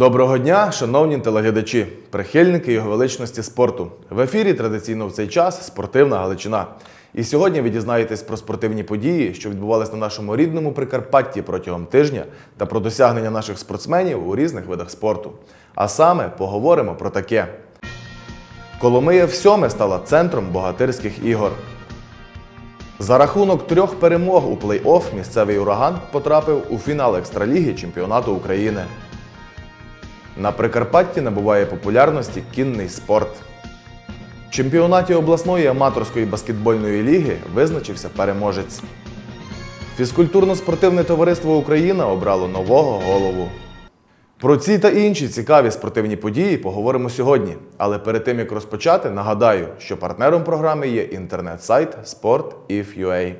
Доброго дня, шановні телеглядачі, прихильники його величності спорту. В ефірі традиційно в цей час спортивна Галичина. І сьогодні ви дізнаєтесь про спортивні події, що відбувались на нашому рідному Прикарпатті протягом тижня, та про досягнення наших спортсменів у різних видах спорту. А саме поговоримо про таке: Коломия всьоме стала центром богатирських ігор. За рахунок трьох перемог у плей-офф місцевий ураган потрапив у фінал екстраліги чемпіонату України. На Прикарпатті набуває популярності кінний спорт. В чемпіонаті обласної аматорської баскетбольної ліги визначився переможець. Фізкультурно-спортивне товариство Україна обрало нового голову. Про ці та інші цікаві спортивні події поговоримо сьогодні. Але перед тим як розпочати, нагадаю, що партнером програми є інтернет-сайт Sport.if.ua.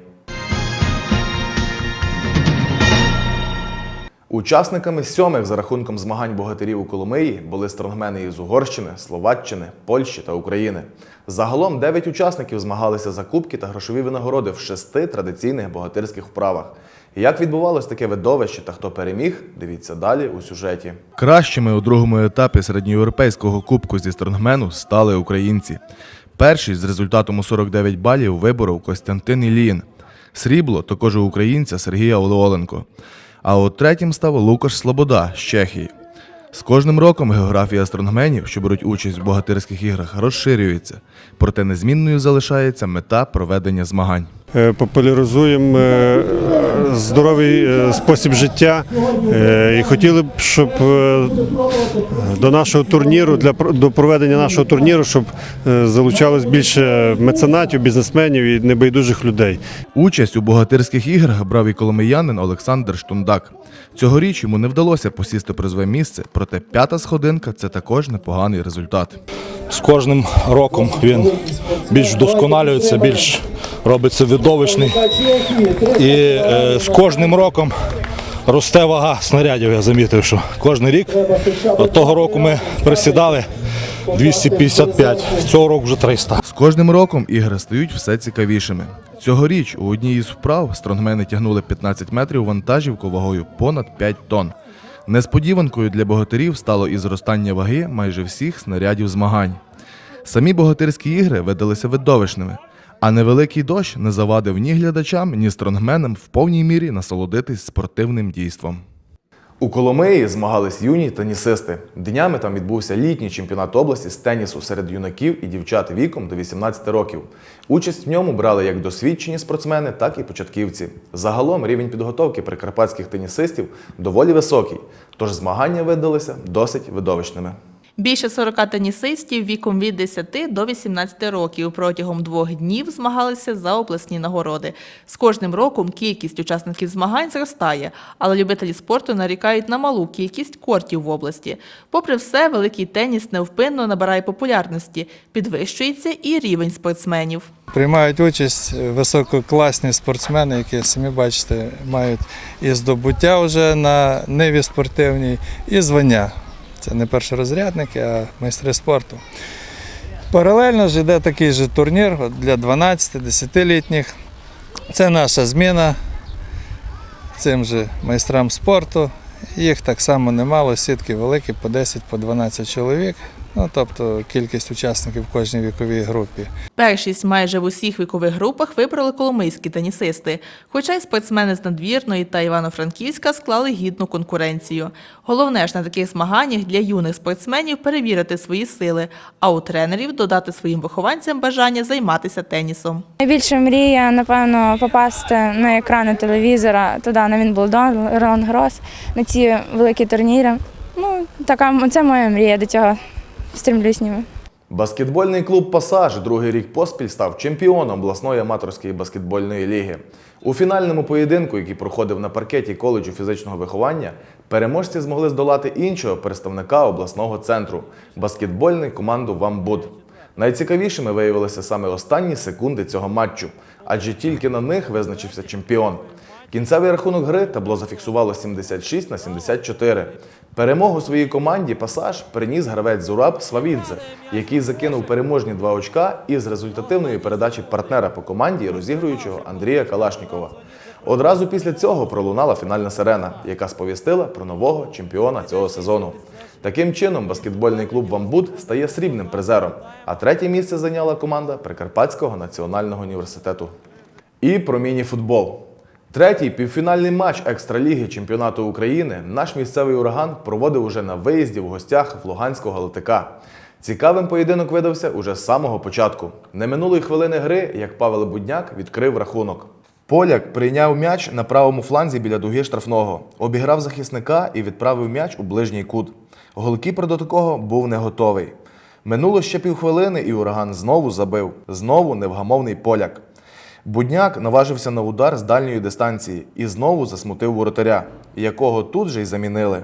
Учасниками сьомих за рахунком змагань богатирів у Коломиї були стронгмени із Угорщини, Словаччини, Польщі та України. Загалом 9 учасників змагалися за кубки та грошові винагороди в шести традиційних богатирських вправах. Як відбувалось таке видовище та хто переміг, дивіться далі у сюжеті. Кращими у другому етапі середньоєвропейського кубку зі стронгмену стали українці. Перший з результатом у 49 балів виборов Костянтин Іліїн. Срібло також у українця Сергія Олеоленко. А от третім став Лукаш Слобода з Чехії. З кожним роком географія стронгменів, що беруть участь в богатирських іграх, розширюється, проте незмінною залишається мета проведення змагань. Е, популяризуємо е, здоровий е, спосіб життя і хотіли б, щоб до нашого турніру, для про- до проведення нашого турніру, щоб залучалось більше меценатів, бізнесменів і небайдужих людей. Участь у богатирських іграх брав і коломиянин Олександр Штундак. Цьогоріч йому не вдалося посісти призове місце, проте п'ята сходинка це також непоганий результат. З кожним роком він більш вдосконалюється, більш робиться видовищний. І е, з кожним роком росте вага снарядів. Я замітив, що кожен рік от того року ми присідали 255, цього року вже 300. З кожним роком ігри стають все цікавішими. Цьогоріч у одній із вправ стронгмени тягнули 15 метрів вантажівку вагою понад 5 тонн. Несподіванкою для богатирів стало і зростання ваги майже всіх снарядів змагань. Самі богатирські ігри видалися видовищними, а невеликий дощ не завадив ні глядачам, ні стронгменам в повній мірі насолодитись спортивним дійством. У Коломиї змагались юні тенісисти. Днями там відбувся літній чемпіонат області з тенісу серед юнаків і дівчат віком до 18 років. Участь в ньому брали як досвідчені спортсмени, так і початківці. Загалом рівень підготовки прикарпатських тенісистів доволі високий, тож змагання видалися досить видовищними. Більше 40 тенісистів віком від 10 до 18 років протягом двох днів змагалися за обласні нагороди. З кожним роком кількість учасників змагань зростає, але любителі спорту нарікають на малу кількість кортів в області. Попри все, великий теніс невпинно набирає популярності, підвищується і рівень спортсменів. Приймають участь висококласні спортсмени, які самі бачите, мають і здобуття вже на ниві спортивній, і звання. Це не першорозрядники, а майстри спорту. Паралельно ж йде такий же турнір для 12-10-літніх. Це наша зміна цим же майстрам спорту. Їх так само немало, сітки великі, по 10, по 12 чоловік. Ну, тобто кількість учасників в кожній віковій групі. Першість майже в усіх вікових групах вибрали коломийські тенісисти, хоча й спортсмени з надвірної та Івано-Франківська склали гідну конкуренцію. Головне ж на таких змаганнях для юних спортсменів перевірити свої сили, а у тренерів додати своїм вихованцям бажання займатися тенісом. Найбільша мрія, напевно, попасти на екрани телевізора, туди на Вінблдон, Ролан Грос, на ці великі турніри. Ну, така це моя мрія, до цього стремлюсь ніби. Баскетбольний клуб Пасаж другий рік поспіль став чемпіоном обласної аматорської баскетбольної ліги. У фінальному поєдинку, який проходив на паркеті коледжу фізичного виховання, переможці змогли здолати іншого представника обласного центру баскетбольну команду Вамбуд. Найцікавішими виявилися саме останні секунди цього матчу, адже тільки на них визначився чемпіон. Кінцевий рахунок гри табло зафіксувало 76 на 74. Перемогу своїй команді Пасаж приніс гравець Зураб Свавідзе, який закинув переможні два очка із результативної передачі партнера по команді, розігруючого Андрія Калашнікова. Одразу після цього пролунала фінальна сирена, яка сповістила про нового чемпіона цього сезону. Таким чином, баскетбольний клуб Вамбут стає срібним призером, а третє місце зайняла команда Прикарпатського національного університету. І про міні-футбол. Третій півфінальний матч екстраліги чемпіонату України наш місцевий ураган проводив уже на виїзді в гостях в Луганського ЛТК. Цікавим поєдинок видався уже з самого початку. Не минулої хвилини гри, як Павел Будняк відкрив рахунок. Поляк прийняв м'яч на правому фланзі біля дуги штрафного, обіграв захисника і відправив м'яч у ближній кут. Голкіпер до такого був не готовий. Минуло ще півхвилини, і ураган знову забив. Знову невгамовний поляк. Будняк наважився на удар з дальньої дистанції і знову засмутив воротаря, якого тут же й замінили.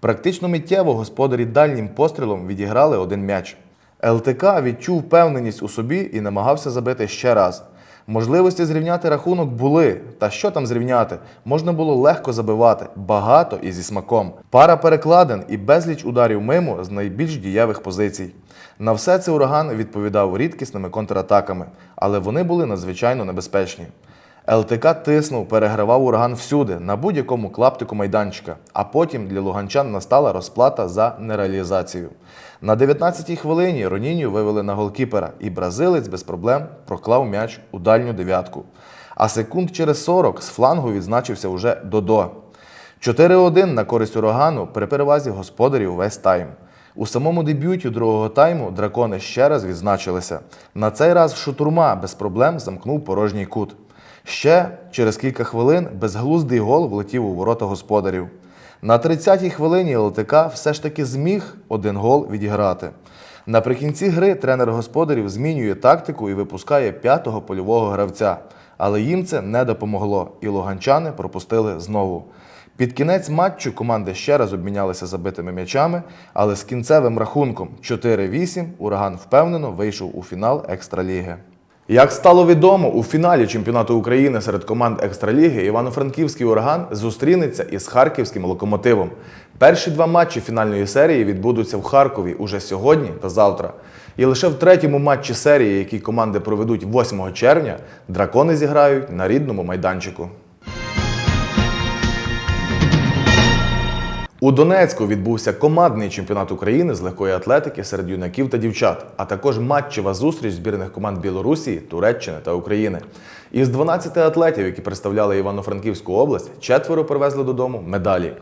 Практично миттєво господарі дальнім пострілом відіграли один м'яч. ЛТК відчув впевненість у собі і намагався забити ще раз. Можливості зрівняти рахунок були. Та що там зрівняти? Можна було легко забивати, багато і зі смаком. Пара перекладин і безліч ударів мимо з найбільш дієвих позицій. На все це ураган відповідав рідкісними контратаками, але вони були надзвичайно небезпечні. ЛТК тиснув, перегравав ураган всюди, на будь-якому клаптику майданчика, а потім для луганчан настала розплата за нереалізацію. На 19-й хвилині Ронінію вивели на голкіпера, і бразилець без проблем проклав м'яч у дальню дев'ятку. А секунд через 40 з флангу відзначився уже Додо. 4-1 на користь урагану при перевазі господарів весь тайм. У самому дебюті другого тайму дракони ще раз відзначилися. На цей раз шутурма без проблем замкнув порожній кут. Ще через кілька хвилин безглуздий гол влетів у ворота господарів. На 30-й хвилині ЛТК все ж таки зміг один гол відіграти. Наприкінці гри тренер господарів змінює тактику і випускає п'ятого польового гравця. Але їм це не допомогло, і луганчани пропустили знову. Під кінець матчу команди ще раз обмінялися забитими м'ячами, але з кінцевим рахунком 4-8 ураган впевнено вийшов у фінал екстраліги. Як стало відомо, у фіналі чемпіонату України серед команд екстраліги Івано-Франківський ураган зустрінеться із харківським локомотивом. Перші два матчі фінальної серії відбудуться в Харкові уже сьогодні та завтра. І лише в третьому матчі серії, який команди проведуть 8 червня, дракони зіграють на рідному майданчику. У Донецьку відбувся командний чемпіонат України з легкої атлетики серед юнаків та дівчат, а також матчева зустріч збірних команд Білорусі, Туреччини та України. Із 12 атлетів, які представляли Івано-Франківську область, четверо привезли додому медалі.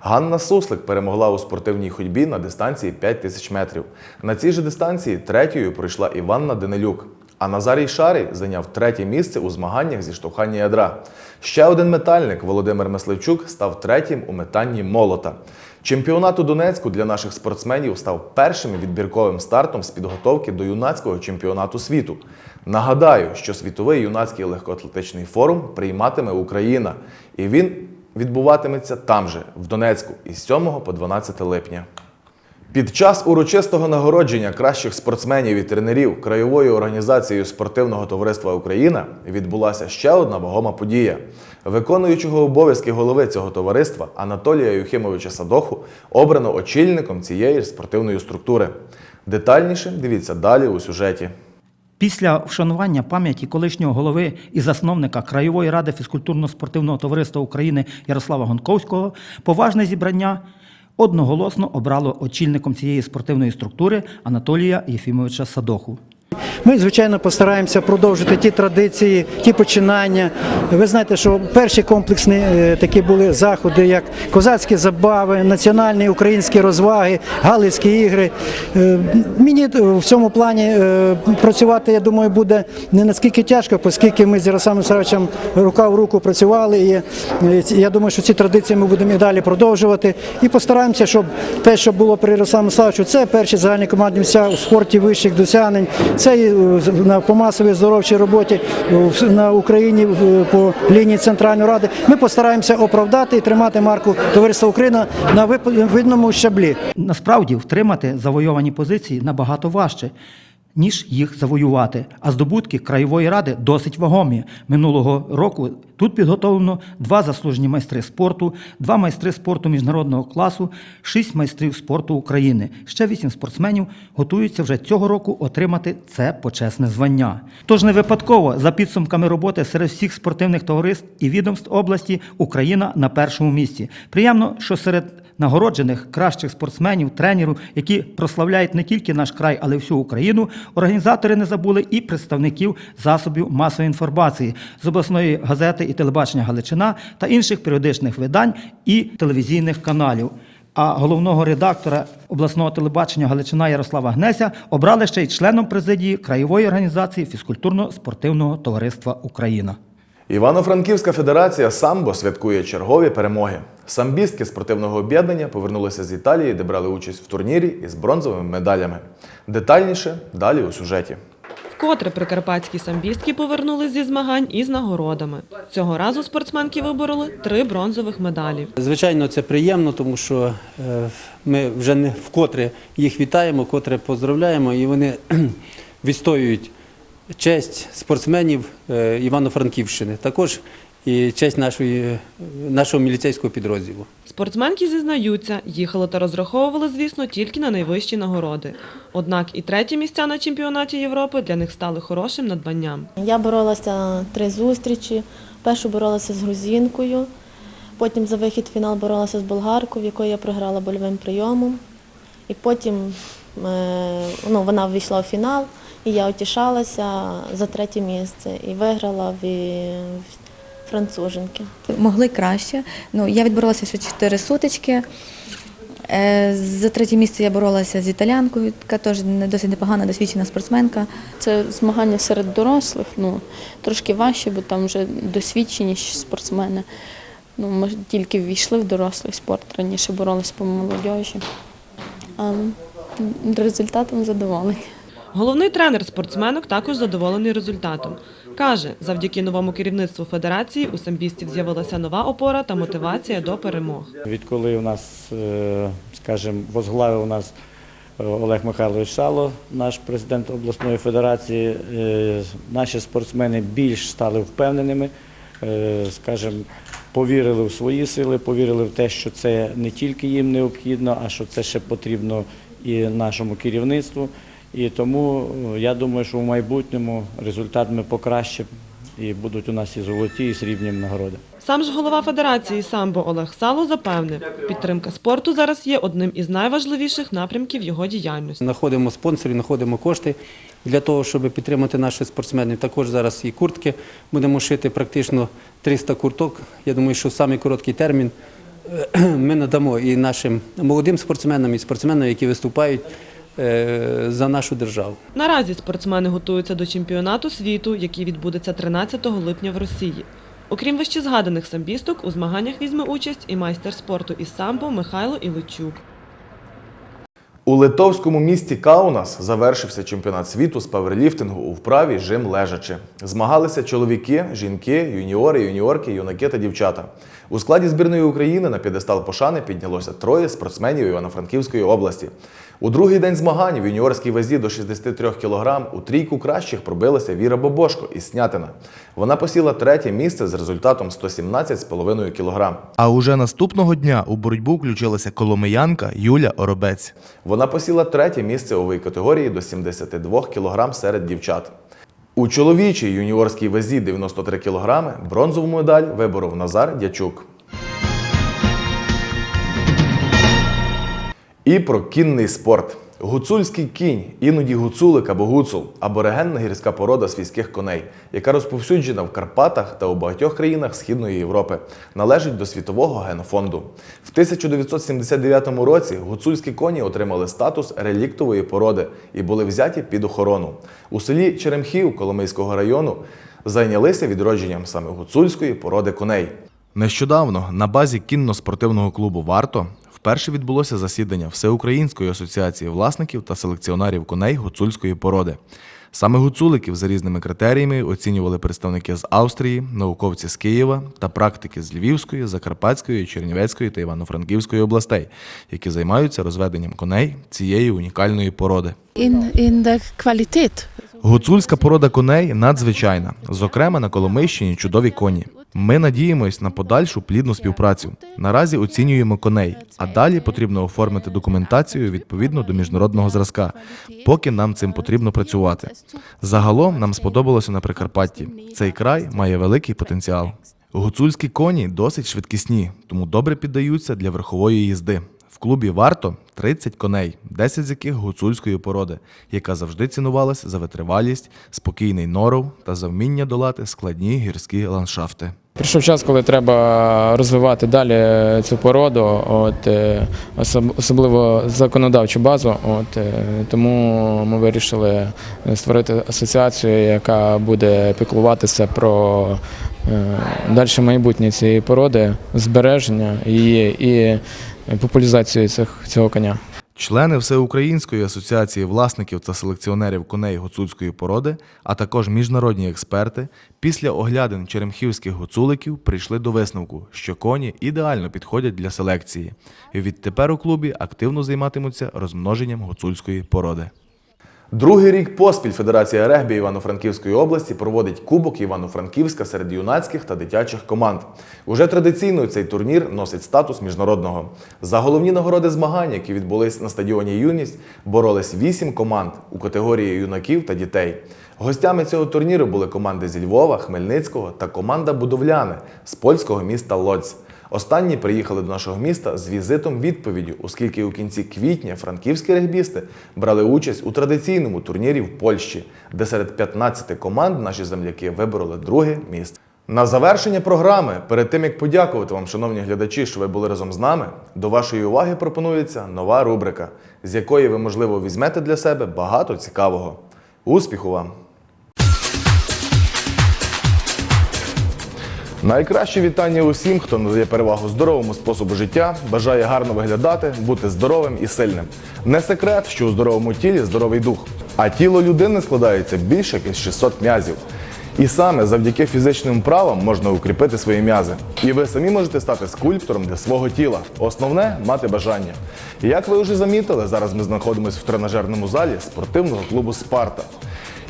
Ганна Суслик перемогла у спортивній ходьбі на дистанції 5 тисяч метрів. На цій же дистанції третьою пройшла Іванна Денилюк. А Назарій Шарий зайняв третє місце у змаганнях зі штовхання ядра. Ще один метальник Володимир Мисливчук став третім у метанні молота. Чемпіонат у Донецьку для наших спортсменів став першим відбірковим стартом з підготовки до юнацького чемпіонату світу. Нагадаю, що світовий юнацький легкоатлетичний форум прийматиме Україна, і він відбуватиметься там же, в Донецьку, із 7 по 12 липня. Під час урочистого нагородження кращих спортсменів і тренерів краєвою організацією спортивного товариства Україна відбулася ще одна вагома подія. Виконуючого обов'язки голови цього товариства Анатолія Юхимовича Садоху обрано очільником цієї спортивної структури. Детальніше дивіться далі у сюжеті. Після вшанування пам'яті колишнього голови і засновника Краєвої ради фізкультурно-спортивного товариства України Ярослава Гонковського поважне зібрання одноголосно обрало очільником цієї спортивної структури Анатолія Єфімовича Садоху. Ми, звичайно, постараємося продовжити ті традиції, ті починання. Ви знаєте, що перші комплексні е, такі були заходи, як козацькі забави, національні українські розваги, галицькі ігри. Е, Мені в цьому плані е, працювати, я думаю, буде не наскільки тяжко, оскільки ми з Ярославом Саровичем рука в руку працювали. І е, я думаю, що ці традиції ми будемо і далі продовжувати. І постараємося, щоб те, що було при Ярославі Савичу, це перші загальні командні місця у спорті вищих досягнень. Це е, по масовій здоровчій роботі е, на Україні по лінії Центральної ради. Ми постараємося оправдати і тримати марку товариства Україна на видному щаблі. Насправді втримати завойовані позиції набагато важче. Ніж їх завоювати. А здобутки краєвої ради досить вагомі. Минулого року тут підготовлено два заслужені майстри спорту, два майстри спорту міжнародного класу, шість майстрів спорту України. Ще вісім спортсменів готуються вже цього року отримати це почесне звання. Тож не випадково за підсумками роботи серед всіх спортивних товариств і відомств області Україна на першому місці. Приємно, що серед нагороджених кращих спортсменів, тренерів, які прославляють не тільки наш край, але й всю Україну, організатори не забули і представників засобів масової інформації з обласної газети і телебачення Галичина та інших періодичних видань і телевізійних каналів. А головного редактора обласного телебачення Галичина Ярослава Гнеся обрали ще й членом президії краєвої організації фізкультурно-спортивного товариства Україна. Івано-Франківська федерація самбо святкує чергові перемоги. Самбістки спортивного об'єднання повернулися з Італії, де брали участь в турнірі із бронзовими медалями. Детальніше далі у сюжеті. Вкотре прикарпатські самбістки повернулись зі змагань із нагородами. Цього разу спортсменки вибороли три бронзових медалі. Звичайно, це приємно, тому що е, ми вже не вкотре їх вітаємо, вкотре поздравляємо, і вони відстоюють честь спортсменів е, Івано-Франківщини, також і честь нашої, нашого міліцейського підрозділу. Спортсменки зізнаються, їхали та розраховували, звісно, тільки на найвищі нагороди. Однак і треті місця на чемпіонаті Європи для них стали хорошим надбанням. Я боролася три зустрічі. Першу боролася з грузинкою, потім за вихід в фінал боролася з болгаркою, в якої я програла больовим прийомом. І потім е, ну, вона ввійшла в фінал, і я утішалася за третє місце і виграла в, в француженки. Могли краще. Ну, я відборолася ще чотири сутички. Е, За третє місце я боролася з італянкою, яка теж не- досить непогана, досвідчена спортсменка. Це змагання серед дорослих, ну трошки важче, бо там вже досвідченіші спортсмени. Ну, ми тільки ввійшли в дорослий спорт, раніше боролися по молодіжі. А результатом задоволені. Головний тренер спортсменок також задоволений результатом. Каже, завдяки новому керівництву федерації у самбістів з'явилася нова опора та мотивація до перемог. Відколи у нас, е, скажімо, возглавив нас е, Олег Михайлович Шало, наш президент обласної федерації, е, наші спортсмени більш стали впевненими, скажімо, повірили в свої сили, повірили в те, що це не тільки їм необхідно, а що це ще потрібно і нашому керівництву. І тому е, я думаю, що в майбутньому результат ми покращимо і будуть у нас і золоті, і срібні нагороди. Сам ж голова федерації самбо Олег Сало запевнив, підтримка спорту зараз є одним із найважливіших напрямків його діяльності. Знаходимо спонсорів, знаходимо кошти для того, щоб підтримати наших спортсменів. Також зараз і куртки будемо шити практично 300 курток. Я думаю, що в самий короткий термін е, ми надамо і нашим молодим спортсменам, і спортсменам, які виступають за нашу державу. Наразі спортсмени готуються до чемпіонату світу, який відбудеться 13 липня в Росії. Окрім вищезгаданих самбісток, у змаганнях візьме участь і майстер спорту із самбо Михайло Іличук. У литовському місті Каунас завершився чемпіонат світу з паверліфтингу у вправі жим лежачи. Змагалися чоловіки, жінки, юніори, юніорки, юнаки та дівчата. У складі збірної України на п'єдестал пошани піднялося троє спортсменів Івано-Франківської області. У другий день змагань в юніорській вазі до 63 кг у трійку кращих пробилася Віра Бобошко із Снятина. Вона посіла третє місце з результатом 117,5 кг. А уже наступного дня у боротьбу включилася коломиянка Юля Оробець. Вона посіла третє місце у вій категорії до 72 кг серед дівчат. У чоловічій юніорській вазі 93 кг бронзову медаль виборов Назар Дячук. І про кінний спорт. Гуцульський кінь, іноді гуцулик або гуцул, аборигенна гірська порода свійських коней, яка розповсюджена в Карпатах та у багатьох країнах Східної Європи, належить до світового генофонду. В 1979 році гуцульські коні отримали статус реліктової породи і були взяті під охорону. У селі Черемхів Коломийського району зайнялися відродженням саме гуцульської породи коней. Нещодавно на базі кінно-спортивного клубу Варто вперше відбулося засідання Всеукраїнської асоціації власників та селекціонерів коней гуцульської породи. Саме гуцуликів за різними критеріями оцінювали представники з Австрії, науковці з Києва та практики з Львівської, Закарпатської, Чернівецької та Івано-Франківської областей, які займаються розведенням коней цієї унікальної породи. in, in de. Гуцульська порода коней надзвичайна, зокрема на Коломийщині чудові коні. Ми надіємось на подальшу плідну співпрацю. Наразі оцінюємо коней, а далі потрібно оформити документацію відповідно до міжнародного зразка, поки нам цим потрібно працювати. Загалом нам сподобалося на Прикарпатті. Цей край має великий потенціал. Гуцульські коні досить швидкісні, тому добре піддаються для верхової їзди. В клубі варто 30 коней, 10 з яких гуцульської породи, яка завжди цінувалась за витривалість, спокійний норов та за вміння долати складні гірські ландшафти. Прийшов час, коли треба розвивати далі цю породу, от, е, особливо законодавчу базу. От, е, тому ми вирішили створити асоціацію, яка буде піклуватися про е, дальше майбутнє цієї породи, збереження її і популяризацію цього коня. Члени Всеукраїнської асоціації власників та селекціонерів коней гуцульської породи, а також міжнародні експерти, після оглядин черемхівських гуцуликів прийшли до висновку, що коні ідеально підходять для селекції. І відтепер у клубі активно займатимуться розмноженням гуцульської породи. Другий рік поспіль Федерація регбі Івано-Франківської області проводить Кубок Івано-Франківська серед юнацьких та дитячих команд. Уже традиційно цей турнір носить статус міжнародного. За головні нагороди змагань, які відбулись на стадіоні Юність, боролись вісім команд у категорії юнаків та дітей. Гостями цього турніру були команди зі Львова, Хмельницького та команда Будовляни з польського міста Лодзь. Останні приїхали до нашого міста з візитом відповіддю, оскільки у кінці квітня франківські регбісти брали участь у традиційному турнірі в Польщі, де серед 15 команд наші земляки вибороли друге місце. На завершення програми, перед тим як подякувати вам, шановні глядачі, що ви були разом з нами, до вашої уваги пропонується нова рубрика, з якої ви, можливо, візьмете для себе багато цікавого. Успіху вам! Найкраще вітання усім, хто надає перевагу здоровому способу життя, бажає гарно виглядати, бути здоровим і сильним. Не секрет, що у здоровому тілі здоровий дух, а тіло людини складається більше як 600 м'язів. І саме завдяки фізичним вправам можна укріпити свої м'язи. І ви самі можете стати скульптором для свого тіла. Основне мати бажання. Як ви вже замітили, зараз ми знаходимося в тренажерному залі спортивного клубу Спарта.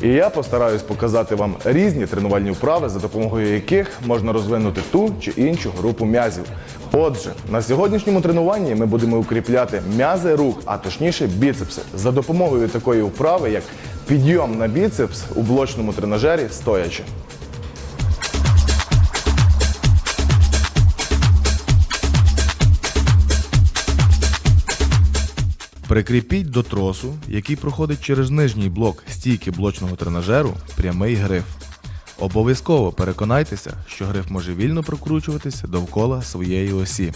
І я постараюсь показати вам різні тренувальні вправи, за допомогою яких можна розвинути ту чи іншу групу м'язів. Отже, на сьогоднішньому тренуванні ми будемо укріпляти м'язи рук, а точніше біцепси, за допомогою такої вправи, як підйом на біцепс у блочному тренажері стоячи. Прикріпіть до тросу, який проходить через нижній блок стійки блочного тренажеру, прямий гриф. Обов'язково переконайтеся, що гриф може вільно прокручуватися довкола своєї осі.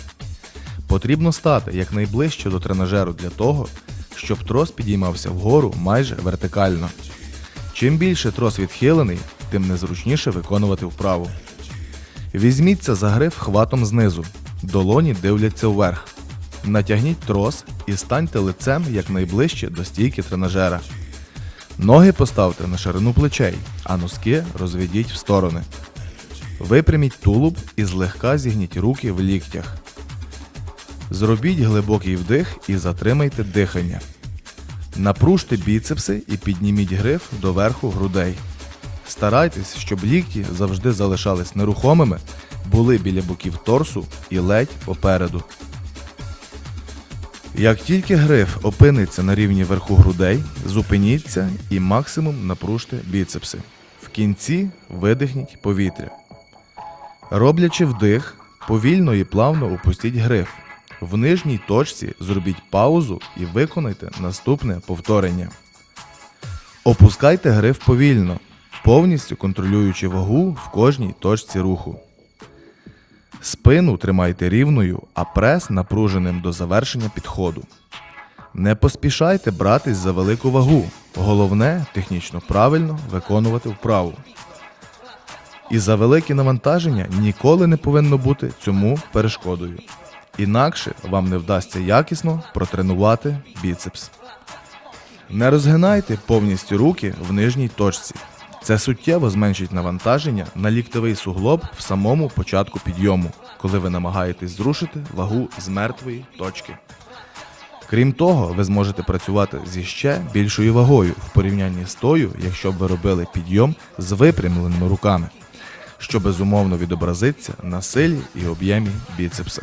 Потрібно стати якнайближче до тренажеру для того, щоб трос підіймався вгору майже вертикально. Чим більше трос відхилений, тим незручніше виконувати вправу. Візьміться за гриф хватом знизу. Долоні дивляться вверх. Натягніть трос і станьте лицем якнайближче до стійки тренажера. Ноги поставте на ширину плечей, а носки розведіть в сторони. Випряміть тулуб і злегка зігніть руки в ліктях. Зробіть глибокий вдих і затримайте дихання. Напружте біцепси і підніміть гриф до верху грудей. Старайтесь, щоб лікті завжди залишались нерухомими, були біля боків торсу і ледь попереду. Як тільки гриф опиниться на рівні верху грудей, зупиніться і максимум напружте біцепси. В кінці видихніть повітря. Роблячи вдих, повільно і плавно опустіть гриф. В нижній точці зробіть паузу і виконайте наступне повторення. Опускайте гриф повільно, повністю контролюючи вагу в кожній точці руху. Спину тримайте рівною, а прес напруженим до завершення підходу. Не поспішайте братись за велику вагу. Головне технічно правильно виконувати вправу. І за велике навантаження ніколи не повинно бути цьому перешкодою. Інакше вам не вдасться якісно протренувати біцепс. Не розгинайте повністю руки в нижній точці. Це суттєво зменшить навантаження на ліктовий суглоб в самому початку підйому, коли ви намагаєтесь зрушити вагу з мертвої точки. Крім того, ви зможете працювати зі ще більшою вагою в порівнянні з тою, якщо б ви робили підйом з випрямленими руками, що безумовно відобразиться на силі і об'ємі біцепса.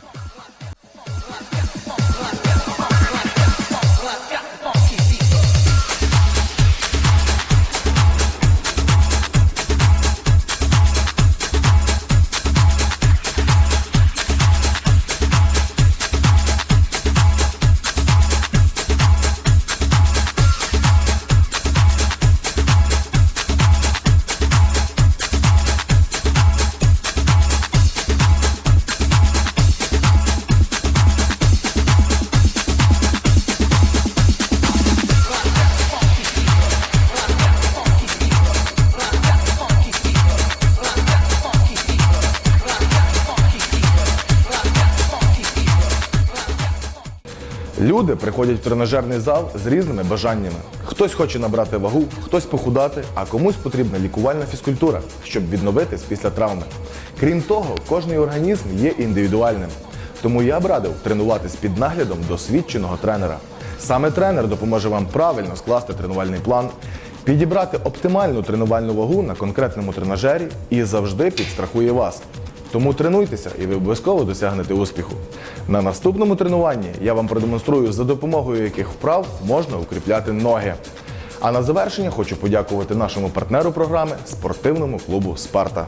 Люди приходять в тренажерний зал з різними бажаннями. Хтось хоче набрати вагу, хтось похудати, а комусь потрібна лікувальна фізкультура, щоб відновитись після травми. Крім того, кожний організм є індивідуальним. Тому я б радив тренуватись під наглядом досвідченого тренера. Саме тренер допоможе вам правильно скласти тренувальний план, підібрати оптимальну тренувальну вагу на конкретному тренажері і завжди підстрахує вас. Тому тренуйтеся і ви обов'язково досягнете успіху. На наступному тренуванні я вам продемонструю, за допомогою яких вправ можна укріпляти ноги. А на завершення хочу подякувати нашому партнеру програми спортивному клубу Спарта.